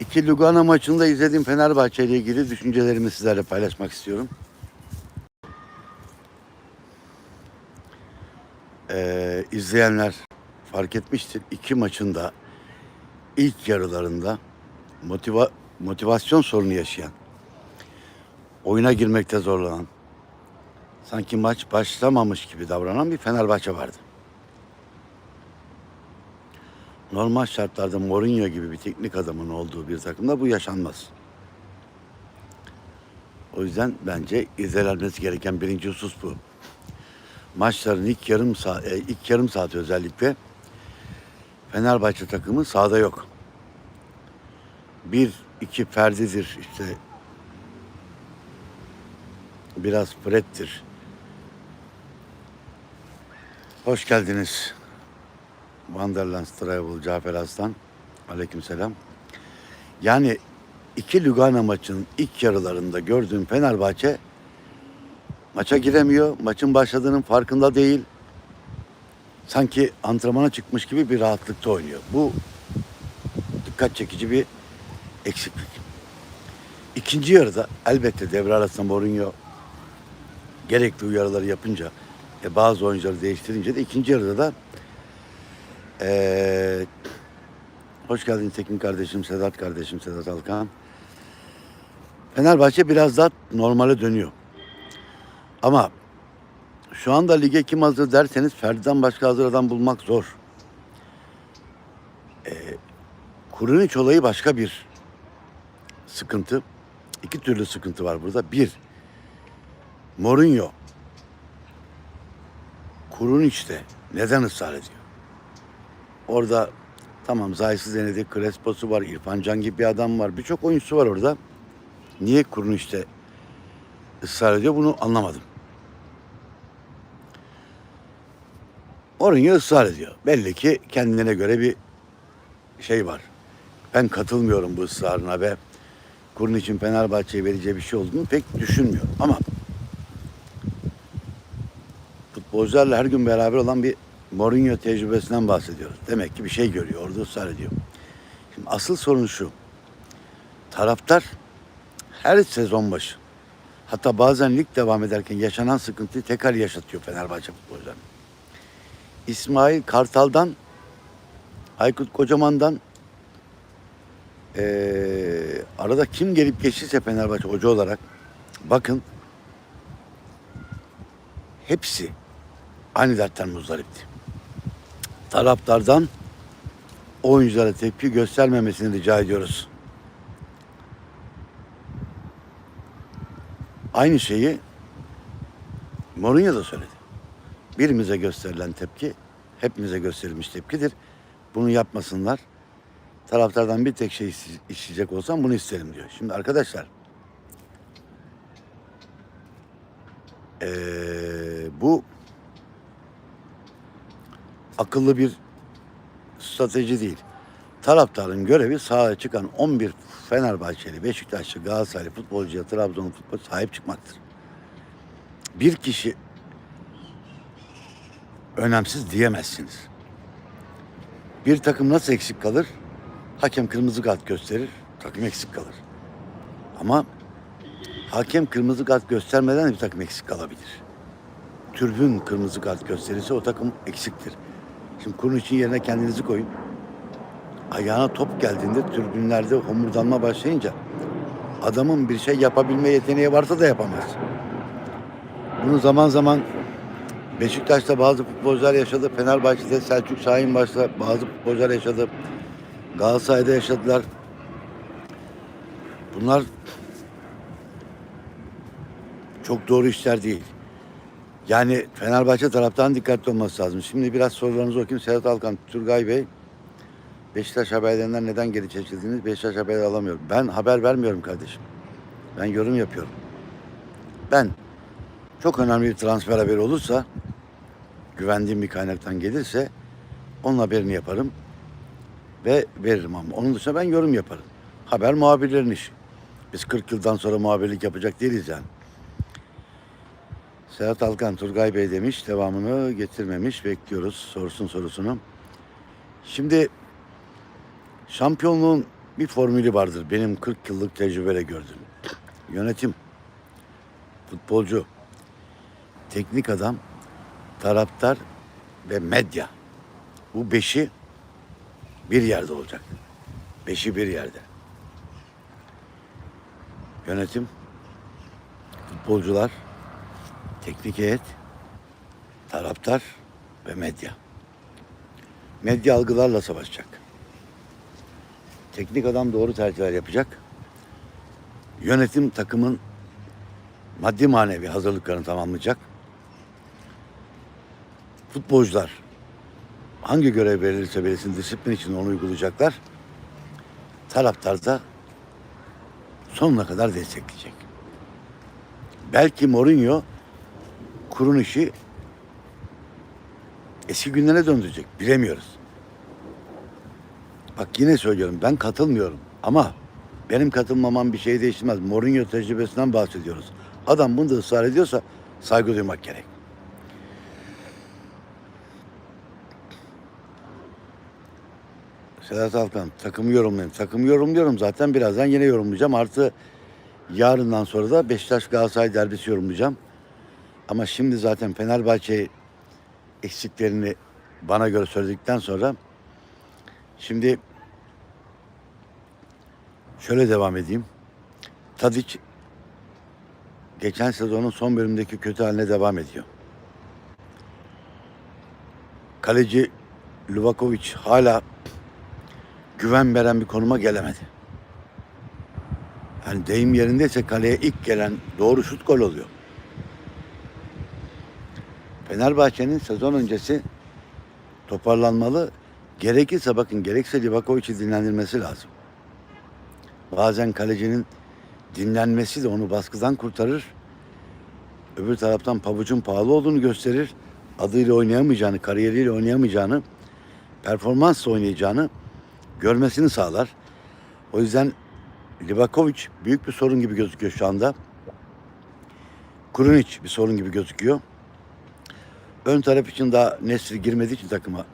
İki Lugano maçında izlediğim Fenerbahçe ile ilgili düşüncelerimi sizlerle paylaşmak istiyorum. Ee, izleyenler fark etmiştir. İki maçın da ilk yarılarında motiva motivasyon sorunu yaşayan, oyuna girmekte zorlanan, sanki maç başlamamış gibi davranan bir Fenerbahçe vardı. Normal şartlarda Mourinho gibi bir teknik adamın olduğu bir takımda bu yaşanmaz. O yüzden bence izlenmesi gereken birinci husus bu. Maçların ilk yarım saat, ilk yarım saat özellikle Fenerbahçe takımı sahada yok. Bir, iki Ferdi'dir işte biraz Fred'dir. Hoş geldiniz. Wanderland Travel Cafer Aslan. Aleykümselam. Yani iki Lugano maçının ilk yarılarında gördüğüm Fenerbahçe maça giremiyor. Maçın başladığının farkında değil. Sanki antrenmana çıkmış gibi bir rahatlıkta oynuyor. Bu dikkat çekici bir eksiklik. İkinci yarıda elbette devre arasında Mourinho gerekli uyarıları yapınca e, bazı oyuncuları değiştirince de ikinci yarıda da ee, hoş geldin Tekin kardeşim, Sedat kardeşim, Sedat Alkan. Fenerbahçe biraz daha normale dönüyor. Ama şu anda lige kim hazır derseniz Ferdi'den başka hazır adam bulmak zor. Ee, Kurunic olayı başka bir sıkıntı. İki türlü sıkıntı var burada. Bir, Mourinho Kurunic'te neden ısrar ediyor? Orada tamam Zayis'i denedi, Crespo'su var, İrfan Can gibi bir adam var. Birçok oyuncusu var orada. Niye kurun işte ısrar ediyor bunu anlamadım. Oraya ısrar ediyor. Belli ki kendine göre bir şey var. Ben katılmıyorum bu ısrarına ve kurun için Fenerbahçe'ye vereceği bir şey olduğunu pek düşünmüyorum. Ama futbolcularla her gün beraber olan bir Mourinho tecrübesinden bahsediyoruz. Demek ki bir şey görüyor, orada ısrar ediyor. Şimdi asıl sorun şu. Taraftar her sezon başı hatta bazen lig devam ederken yaşanan sıkıntıyı tekrar yaşatıyor Fenerbahçe futbolcularına. İsmail Kartal'dan Aykut Kocaman'dan eee, arada kim gelip geçtiyse Fenerbahçe hoca olarak bakın hepsi aynı dertten muzdaripti taraftardan oyunculara tepki göstermemesini rica ediyoruz. Aynı şeyi Mourinho da söyledi. Birimize gösterilen tepki hepimize gösterilmiş tepkidir. Bunu yapmasınlar. Taraftardan bir tek şey iste- isteyecek olsam bunu isterim diyor. Şimdi arkadaşlar eee, bu akıllı bir strateji değil. Taraftarın görevi sahaya çıkan 11 Fenerbahçeli, Beşiktaşlı, Galatasaraylı futbolcuya, Trabzon futbol sahip çıkmaktır. Bir kişi önemsiz diyemezsiniz. Bir takım nasıl eksik kalır? Hakem kırmızı kart gösterir, takım eksik kalır. Ama hakem kırmızı kart göstermeden de bir takım eksik kalabilir. Türbün kırmızı kart gösterirse o takım eksiktir. Şimdi kurun için yerine kendinizi koyun. Ayağına top geldiğinde tribünlerde homurdanma başlayınca adamın bir şey yapabilme yeteneği varsa da yapamaz. Bunu zaman zaman Beşiktaş'ta bazı futbolcular yaşadı. Fenerbahçe'de Selçuk Şahin başta bazı futbolcular yaşadı. Galatasaray'da yaşadılar. Bunlar çok doğru işler değil. Yani Fenerbahçe taraftan dikkatli olması lazım. Şimdi biraz sorularınızı okuyayım. Sedat Alkan, Turgay Bey. Beşiktaş haberlerinden neden geri çekildiniz? Beşiktaş haberi alamıyorum. Ben haber vermiyorum kardeşim. Ben yorum yapıyorum. Ben çok önemli bir transfer haberi olursa güvendiğim bir kaynaktan gelirse onun haberini yaparım ve veririm ama onun dışında ben yorum yaparım. Haber muhabirlerin işi. Biz 40 yıldan sonra muhabirlik yapacak değiliz yani. Serhat Alkan Turgay Bey demiş. Devamını getirmemiş. Bekliyoruz. Sorsun sorusunu. Şimdi şampiyonluğun bir formülü vardır benim 40 yıllık tecrübeyle gördüğüm. Yönetim, futbolcu, teknik adam, taraftar ve medya. Bu beşi bir yerde olacak. Beşi bir yerde. Yönetim, futbolcular, teknik heyet, taraftar ve medya. Medya algılarla savaşacak. Teknik adam doğru tercihler yapacak. Yönetim takımın maddi manevi hazırlıklarını tamamlayacak. Futbolcular hangi görev verilirse verilsin disiplin için onu uygulayacaklar. Taraftar da sonuna kadar destekleyecek. Belki Mourinho kurun işi eski günlerine döndürecek. Bilemiyoruz. Bak yine söylüyorum ben katılmıyorum ama benim katılmamam bir şey değiştirmez. Mourinho tecrübesinden bahsediyoruz. Adam bunu da ısrar ediyorsa saygı duymak gerek. Sedat Alkan takımı yorumlayayım. Takımı yorumluyorum zaten birazdan yine yorumlayacağım. Artı yarından sonra da Beşiktaş Galatasaray derbisi yorumlayacağım. Ama şimdi zaten Fenerbahçe eksiklerini bana göre söyledikten sonra şimdi şöyle devam edeyim. Tadic geçen sezonun son bölümdeki kötü haline devam ediyor. Kaleci Luvakovic hala güven veren bir konuma gelemedi. Yani deyim yerindeyse kaleye ilk gelen doğru şut gol oluyor. Fenerbahçe'nin sezon öncesi toparlanmalı. Gerekirse bakın gerekse Livakovic'i dinlendirmesi lazım. Bazen kalecinin dinlenmesi de onu baskıdan kurtarır. Öbür taraftan pabucun pahalı olduğunu gösterir. Adıyla oynayamayacağını, kariyeriyle oynayamayacağını, performansla oynayacağını görmesini sağlar. O yüzden Livakovic büyük bir sorun gibi gözüküyor şu anda. Kurunic bir sorun gibi gözüküyor. Ön taraf için daha Nesri girmediği için takıma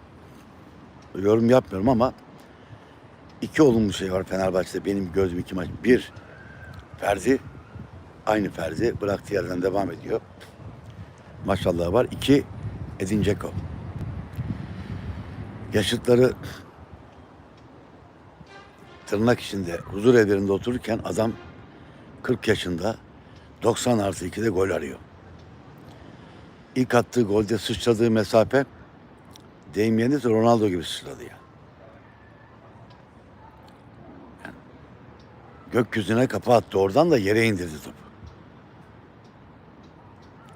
yorum yapmıyorum ama iki olumlu şey var Fenerbahçe'de benim gördüğüm iki maç. Bir, Ferdi aynı Ferdi bıraktığı yerden devam ediyor. Maşallah var. İki, Edin Dzeko. Yaşıtları tırnak içinde huzur evlerinde otururken adam 40 yaşında 90 artı 2'de gol arıyor. İlk attığı golde sıçradığı mesafe deyim Ronaldo gibi sıçradı ya. Yani gökyüzüne kafa attı oradan da yere indirdi topu.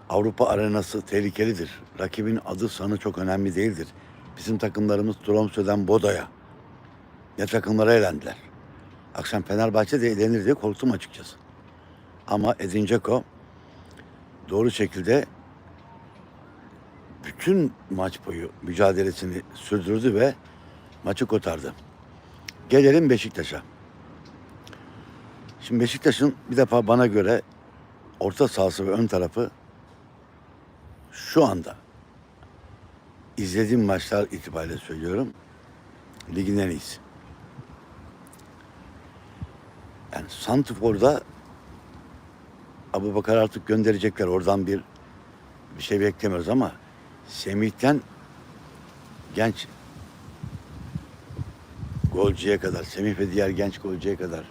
Avrupa arenası tehlikelidir. Rakibin adı sanı çok önemli değildir. Bizim takımlarımız Tromsø'den Boda'ya ne takımlara elendiler. Akşam Fenerbahçe de elenir diye korktum açıkçası. Ama Edin Dzeko doğru şekilde bütün maç boyu mücadelesini sürdürdü ve maçı kotardı. Gelelim Beşiktaş'a. Şimdi Beşiktaş'ın bir defa bana göre orta sahası ve ön tarafı şu anda izlediğim maçlar itibariyle söylüyorum ligin en iyisi. Yani Santifor'da Abu Bakar artık gönderecekler. Oradan bir bir şey beklemiyoruz ama Semih'ten genç golcüye kadar, Semih ve diğer genç golcüye kadar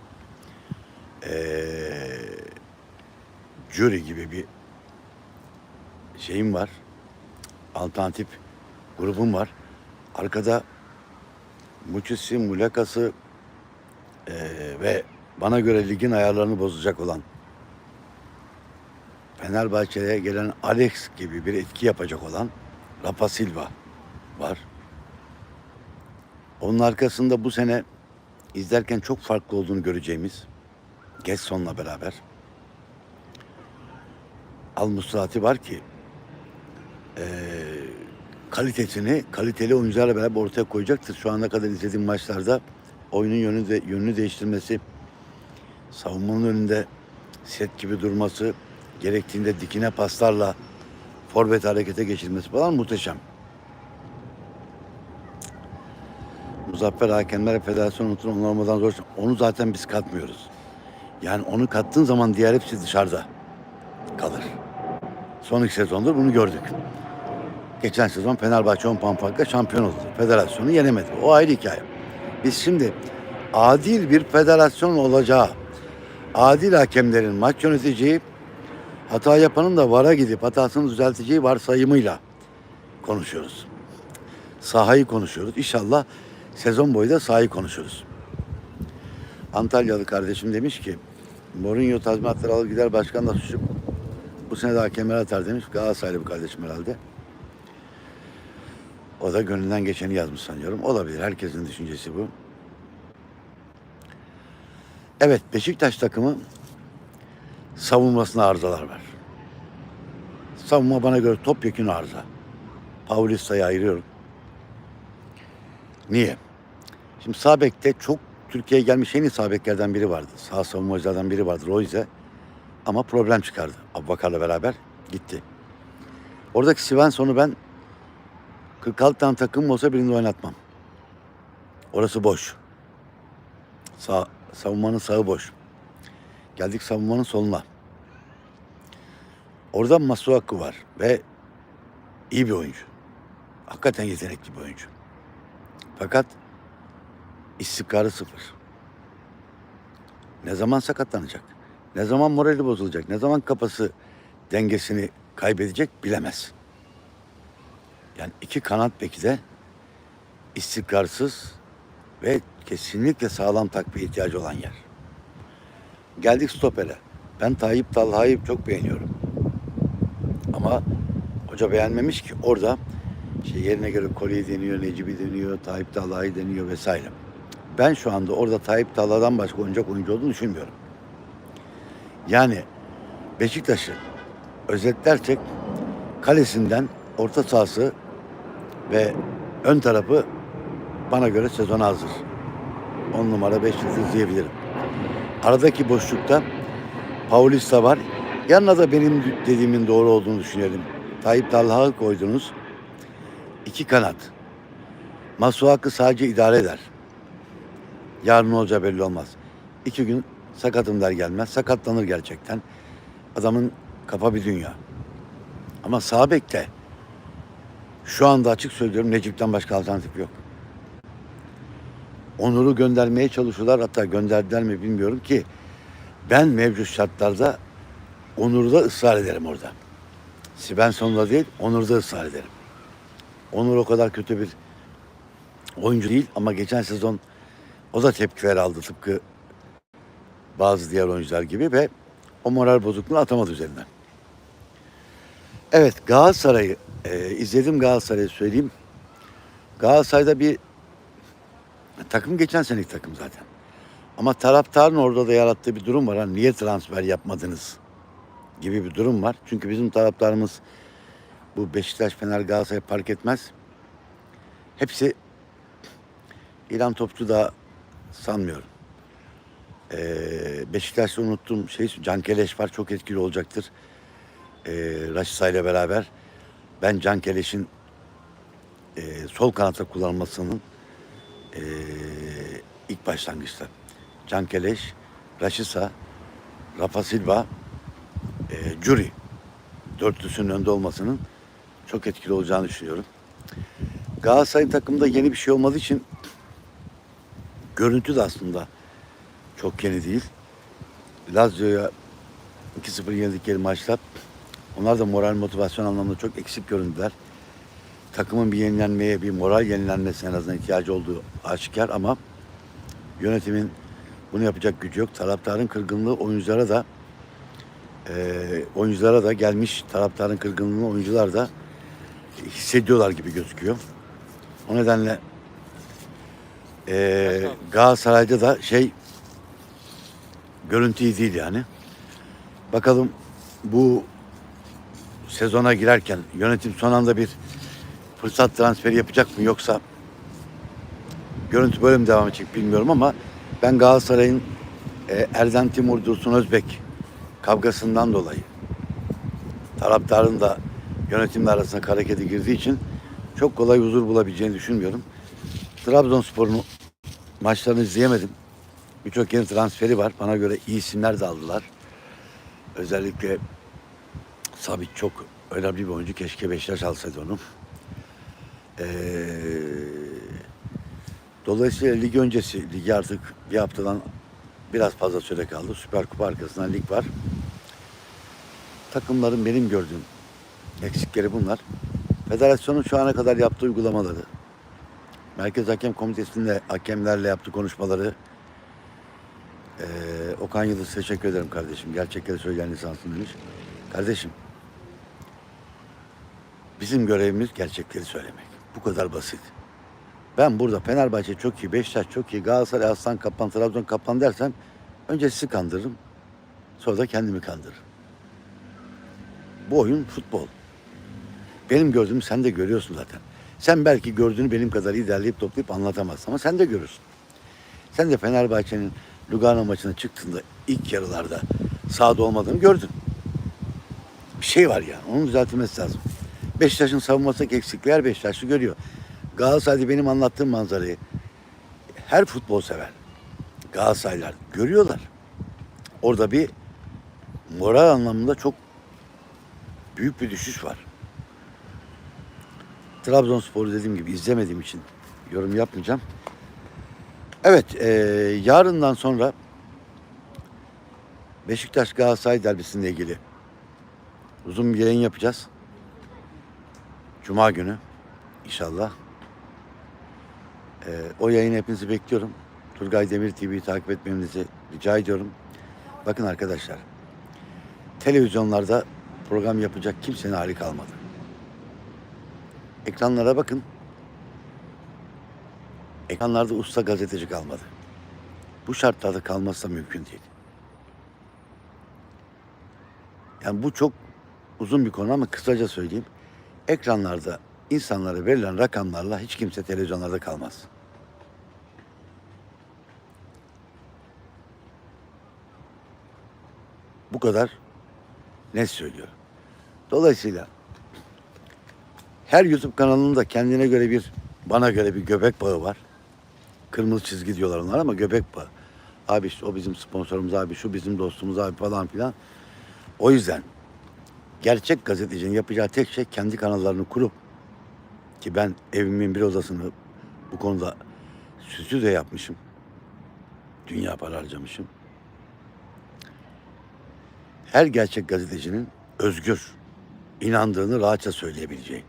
ee, Jury gibi bir şeyim var. Alternatif grubum var. Arkada Muçisi, Mulakası ee, ve bana göre ligin ayarlarını bozacak olan Fenerbahçe'ye gelen Alex gibi bir etki yapacak olan Rafa Silva var. Onun arkasında bu sene izlerken çok farklı olduğunu göreceğimiz Gesson'la beraber Al Musrati var ki eee, kalitesini kaliteli oyuncularla beraber ortaya koyacaktır. Şu ana kadar izlediğim maçlarda oyunun yönünü, de, yönünü değiştirmesi, savunmanın önünde set gibi durması, gerektiğinde dikine paslarla forvet harekete geçirmesi falan muhteşem. Muzaffer Hakemler Federasyonu unutur onu olmadan zor. Onu zaten biz katmıyoruz. Yani onu kattığın zaman diğer hepsi dışarıda kalır. Son iki sezondur bunu gördük. Geçen sezon Fenerbahçe 10 puan şampiyon oldu. Federasyonu yenemedi. O ayrı hikaye. Biz şimdi adil bir federasyon olacağı, adil hakemlerin maç yöneteceği, hata yapanın da VAR'a gidip hatasını düzelteceği varsayımıyla konuşuyoruz. Sahayı konuşuyoruz. İnşallah sezon boyu da sahayı konuşuruz. Antalyalı kardeşim demiş ki Mourinho tazminatları alır gider başkan da suçup bu sene de hakemler atar demiş. Galatasaraylı bir kardeşim herhalde. O da gönlünden geçeni yazmış sanıyorum. Olabilir. Herkesin düşüncesi bu. Evet Beşiktaş takımı savunmasına arızalar var. Savunma bana göre topyekun arıza. Paulista'yı ayırıyorum. Niye? Şimdi sağ bekte çok Türkiye'ye gelmiş en iyi sağ biri vardı. Sağ savunmacılardan biri vardı Royce. Ama problem çıkardı. Abubakar'la beraber gitti. Oradaki Svensson'u ben 46 tane takım olsa birini oynatmam. Orası boş. Sağ, savunmanın sağı boş. Geldik savunmanın soluna. Orada Masuaku var ve iyi bir oyuncu. Hakikaten yetenekli bir oyuncu. Fakat istikrarı sıfır. Ne zaman sakatlanacak? Ne zaman morali bozulacak? Ne zaman kafası dengesini kaybedecek bilemez. Yani iki kanat beki de istikrarsız ve kesinlikle sağlam takviye ihtiyacı olan yer. Geldik stopere. Ben Tayyip Talha'yı çok beğeniyorum. Ama hoca beğenmemiş ki orada işte yerine göre Koli deniyor, Necibi deniyor, Tayyip Talha'yı deniyor vesaire. Ben şu anda orada Tayyip Talha'dan başka oynayacak oyuncu olduğunu düşünmüyorum. Yani Beşiktaş'ı özetlersek kalesinden orta sahası ve ön tarafı bana göre sezona hazır. 10 numara 5 yıldız diyebilirim. Aradaki boşlukta Paulista var. Yanına da benim dediğimin doğru olduğunu düşünelim. Tayyip Talha'yı koydunuz. İki kanat. Masuak'ı sadece idare eder. Yarın ne olacağı belli olmaz. İki gün sakatım der gelmez. Sakatlanır gerçekten. Adamın kafa bir dünya. Ama sağ bekte şu anda açık söylüyorum Necip'ten başka alternatif yok. Onur'u göndermeye çalışıyorlar. Hatta gönderdiler mi bilmiyorum ki ben mevcut şartlarda Onur'da ısrar ederim orada. Svensson'da değil, Onur'da ısrar ederim. Onur o kadar kötü bir oyuncu değil ama geçen sezon o da tepkiler aldı tıpkı bazı diğer oyuncular gibi ve o moral bozukluğunu atamadı üzerinden. Evet Galatasaray'ı e, izledim Galatasaray'ı söyleyeyim. Galatasaray'da bir takım geçen seneki takım zaten. Ama taraftarın orada da yarattığı bir durum var. Hani niye transfer yapmadınız gibi bir durum var. Çünkü bizim taraftarımız bu Beşiktaş, Fener, Galatasaray fark etmez. Hepsi İlan Topçu da sanmıyorum. Ee, Beşiktaş'ta unuttuğum şey Can Keleş var. Çok etkili olacaktır. Ee, Raşisa ile beraber. Ben Can Keleş'in e, sol kanatta kullanılmasının e, ilk başlangıçta. Can Keleş, Raşisa, Rafa Silva, e, Curi dörtlüsünün önde olmasının çok etkili olacağını düşünüyorum. Galatasaray takımında yeni bir şey olmadığı için görüntü de aslında çok yeni değil. Lazio'ya 2-0 yenildikleri maçta onlar da moral motivasyon anlamında çok eksik göründüler. Takımın bir yenilenmeye, bir moral yenilenmesine en azından ihtiyacı olduğu aşikar ama yönetimin bunu yapacak gücü yok. Taraftarın kırgınlığı oyunculara da e, oyunculara da gelmiş taraftarın kırgınlığını oyuncular da hissediyorlar gibi gözüküyor. O nedenle e, Galatasaray'da da şey görüntü değil yani. Bakalım bu sezona girerken yönetim son anda bir fırsat transferi yapacak mı yoksa görüntü böyle mi devam edecek bilmiyorum ama ben Galatasaray'ın e, Erden Timur Dursun Özbek kavgasından dolayı taraftarın da yönetimle arasında harekete girdiği için çok kolay huzur bulabileceğini düşünmüyorum. Trabzonspor'un maçlarını izleyemedim. Birçok yeni transferi var. Bana göre iyi isimler de aldılar. Özellikle Sabit çok önemli bir oyuncu. Keşke Beşiktaş alsaydı onu. Ee, dolayısıyla lig öncesi, ligi artık bir haftadan biraz fazla süre kaldı. Süper Kupa arkasından lig var. Takımların benim gördüğüm eksikleri bunlar. Federasyonun şu ana kadar yaptığı uygulamaları, Merkez Hakem Komitesi'nde hakemlerle yaptığı konuşmaları, ee, Okan Yıldız teşekkür ederim kardeşim. Gerçekleri söyleyen insansın demiş. Kardeşim, bizim görevimiz gerçekleri söylemek. Bu kadar basit. Ben burada Fenerbahçe çok iyi, Beşiktaş çok iyi, Galatasaray Aslan Kaplan, Trabzon Kaplan dersem önce sizi kandırırım. Sonra da kendimi kandırırım. Bu oyun futbol. Benim gördüğümü sen de görüyorsun zaten. Sen belki gördüğünü benim kadar iyi toplayıp anlatamazsın ama sen de görürsün. Sen de Fenerbahçe'nin Lugano maçına çıktığında ilk yarılarda sahada olmadığını gördün. Bir şey var yani. Onun düzeltilmesi lazım. Beşiktaş'ın savunmasındaki eksiklikler Beşiktaşlı görüyor. Galatasaray'da benim anlattığım manzarayı her futbol sever Galatasaraylılar görüyorlar. Orada bir moral anlamında çok büyük bir düşüş var. Trabzonspor'u dediğim gibi izlemediğim için yorum yapmayacağım. Evet, eee, yarından sonra Beşiktaş Galatasaray derbisiyle ilgili uzun bir yayın yapacağız. Cuma günü inşallah. Eee, o yayını hepinizi bekliyorum. Turgay Demir TV'yi takip etmenizi rica ediyorum. Bakın arkadaşlar, televizyonlarda program yapacak kimsenin hali kalmadı. Ekranlara bakın. Ekranlarda usta gazeteci kalmadı. Bu şartlarda kalması da mümkün değil. Yani bu çok uzun bir konu ama kısaca söyleyeyim. Ekranlarda insanlara verilen rakamlarla hiç kimse televizyonlarda kalmaz. Bu kadar net söylüyorum. Dolayısıyla her YouTube kanalının da kendine göre bir, bana göre bir göbek bağı var. Kırmızı çizgi diyorlar onlar ama göbek bağı. Abi işte o bizim sponsorumuz abi, şu bizim dostumuz abi falan filan. O yüzden gerçek gazetecinin yapacağı tek şey kendi kanallarını kurup ki ben evimin bir odasını bu konuda süsü de yapmışım. Dünya para harcamışım. Her gerçek gazetecinin özgür, inandığını rahatça söyleyebileceği.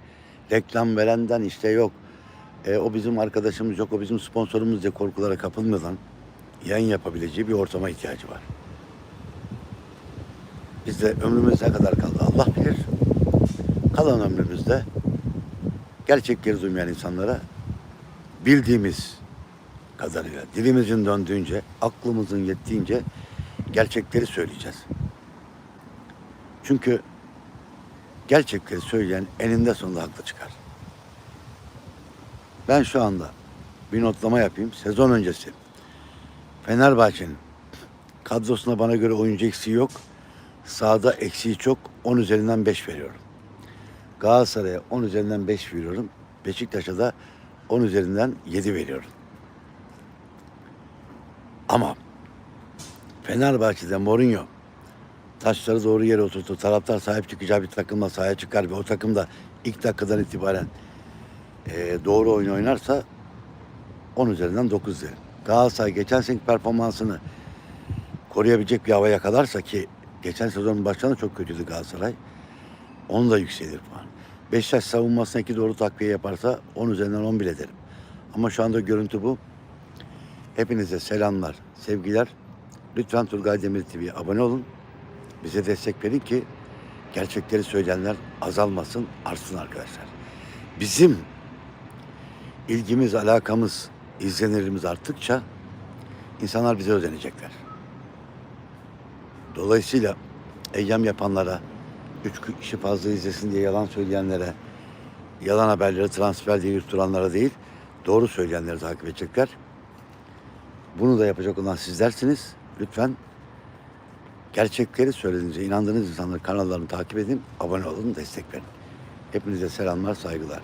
Reklam verenden işte yok, e, o bizim arkadaşımız yok, o bizim sponsorumuz diye korkulara kapılmadan yayın yapabileceği bir ortama ihtiyacı var. Biz de ömrümüz ne kadar kaldı Allah bilir. Kalan ömrümüzde gerçekleri duymayan insanlara bildiğimiz kadarıyla dilimizin döndüğünce, aklımızın yettiğince gerçekleri söyleyeceğiz. Çünkü gerçekleri söyleyen eninde sonunda haklı çıkar. Ben şu anda bir notlama yapayım. Sezon öncesi Fenerbahçe'nin kadrosuna bana göre oyuncu eksiği yok. Sahada eksiği çok. 10 üzerinden 5 veriyorum. Galatasaray'a 10 üzerinden 5 veriyorum. Beşiktaş'a da 10 üzerinden 7 veriyorum. Ama Fenerbahçe'de Mourinho taşları doğru yere oturtur. Taraftar sahip çıkacağı bir takımla sahaya çıkar ve o takım da ilk dakikadan itibaren e, doğru oyun oynarsa 10 üzerinden 9 derim. Galatasaray geçen seneki performansını koruyabilecek bir hava yakalarsa ki geçen sezonun başlarında çok kötüydü Galatasaray. Onu da yükselir puan. Beşiktaş savunmasına iki doğru takviye yaparsa 10 üzerinden 10 bile derim. Ama şu anda görüntü bu. Hepinize selamlar, sevgiler. Lütfen Turgay Demir TV'ye abone olun. Bize destek verin ki gerçekleri söyleyenler azalmasın, artsın arkadaşlar. Bizim ilgimiz, alakamız, izlenirimiz arttıkça insanlar bize özenecekler. Dolayısıyla eyyam yapanlara, üç kişi fazla izlesin diye yalan söyleyenlere, yalan haberleri transfer diye yutturanlara değil, doğru söyleyenleri takip edecekler. Bunu da yapacak olan sizlersiniz. Lütfen gerçekleri söylediğinize inandığınız insanların kanallarını takip edin, abone olun, destek verin. Hepinize selamlar, saygılar.